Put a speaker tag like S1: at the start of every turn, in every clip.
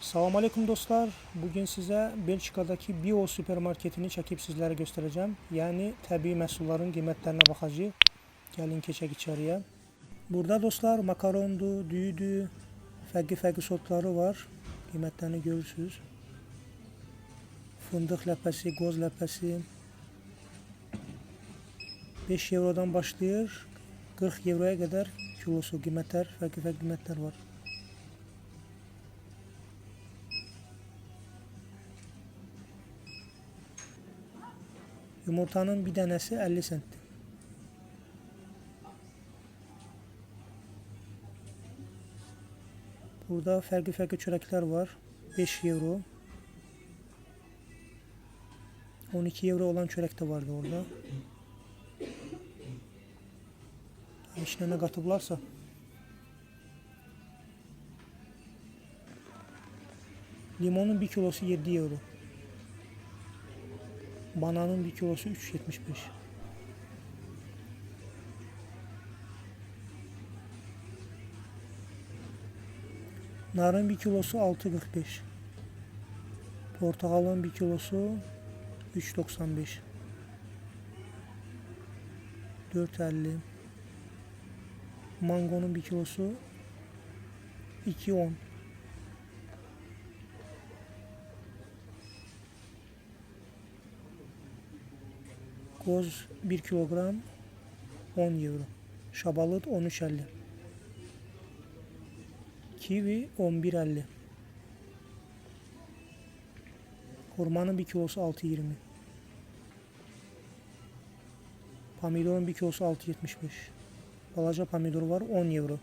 S1: Salam aleyküm dostlar. Bugün size Belçika'daki Bio süpermarketini çekip sizlere göstereceğim. Yani təbii məhsulların qiymətlərinə baxacağıq. Gəlin keçək içəriyə. Burada dostlar makarondu, düyüdü, fərqli-fərqli sotları var. Qiymətlərini görürsüz. Fındıq ləpəsi, qoz ləpəsi 5 eurodan başlayır. 40 euroya qədər kilosu qiymətlər, fərqli-fərqli qiymətlər var. Yumurtanın bir dənəsi 50 sentdir. Burada fərqli-fərqli çörəklər var. 5 euro. 12 euro olan çörək də vardı orada. İçinə nə qatıblarsa. Limonun 1 kilosu 7 euro. Bananın 1 kilosu 3.75. Narın 1 kilosu 6.45. Portakalın 1 kilosu 3.95. 4.50. Mangonun 1 kilosu 2.10. Qoz 1 kilogram 10 euro. Şabalıt 13.50. Kivi 11.50. Hurmanın 1 kilosu 6.20. Pomidorun 1 kilosu 6.75. Balaca pomidor var 10 euro.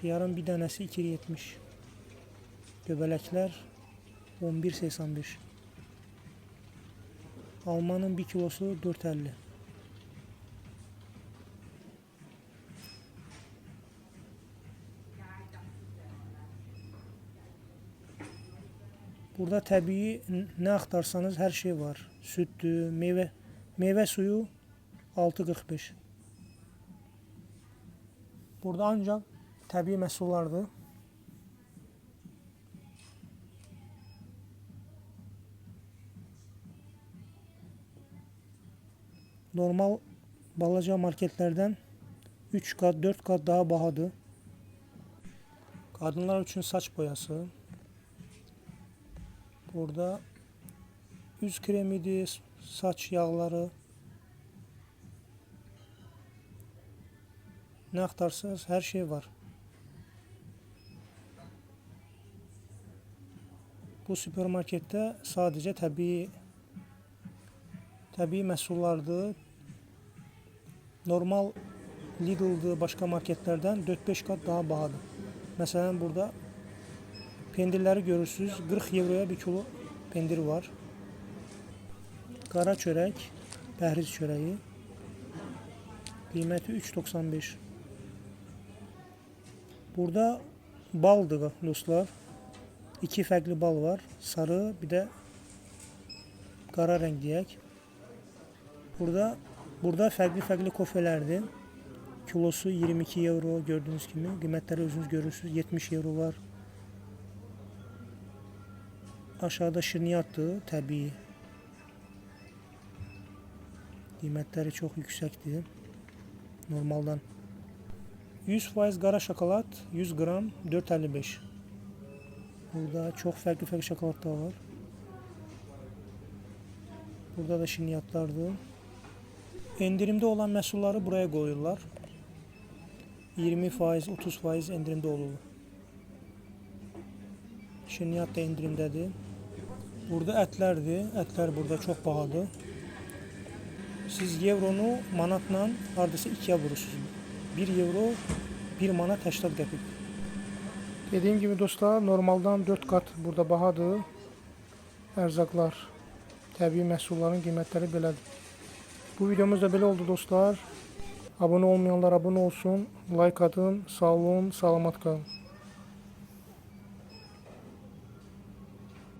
S1: Xiyarın bir dənəsi 2.70. Göbələklər 11.85. Almanın 1 kilosu 4.50. Burada təbii nə axtarsanız hər şey var. Süddür, meyvə meyvə suyu 6.45. Burada ancaq təbii məhsullardır. Normal balaca marketlerden 3 kat 4 kat daha bahadır. Kadınlar için saç boyası. Burada yüz kremidir, saç yağları. Ne aktarsanız her şey var. Bu süpermarkette sadece tabii Təbii məhsullardır. Normal Lidl'dır, başqa marketlərdən 4-5 qat daha bahadır. Məsələn, burada pendirləri görürsüz. 40 euroya 1 kilo pendir var. Qara çörək, pəhriz çörəyi. Qiyməti 3.95. Burada baldır dostlar. İki fərqli bal var. Sarı, bir də qara rəng deyək. Burada burada fərqli-fərqli kofelerdir. Kilosu 22 euro gördüğünüz gibi. Qiymətləri özünüz görürsünüz. 70 euro var. Aşağıda şirniyyatdır, təbii. Qiymətləri çox yüksəkdir. Normaldan. 100% qara şokolad 100 qram 4.55. Burada çox fərqli-fərqli şokoladlar var. Burada da şirniyyatlardır. Endirimde olan məhsulları buraya koyuyorlar. 20 faiz, 30 faiz endirimde olur. Şirniyyat da endirimdedir. Burada ətlərdir. Ətlər burada çok pahalı. Siz evronu manatla hardasa 2'ye vurursunuz. 1 euro 1 manat 80 qəpik. Dediğim gibi dostlar normaldan 4 kat burada bahadır. Erzaklar, təbii məhsulların qiymətləri belədir. Bu videomuz da belə oldu dostlar. Abone olmayanlar abone olsun. Like atın. Sağ olun. Salamat kalın.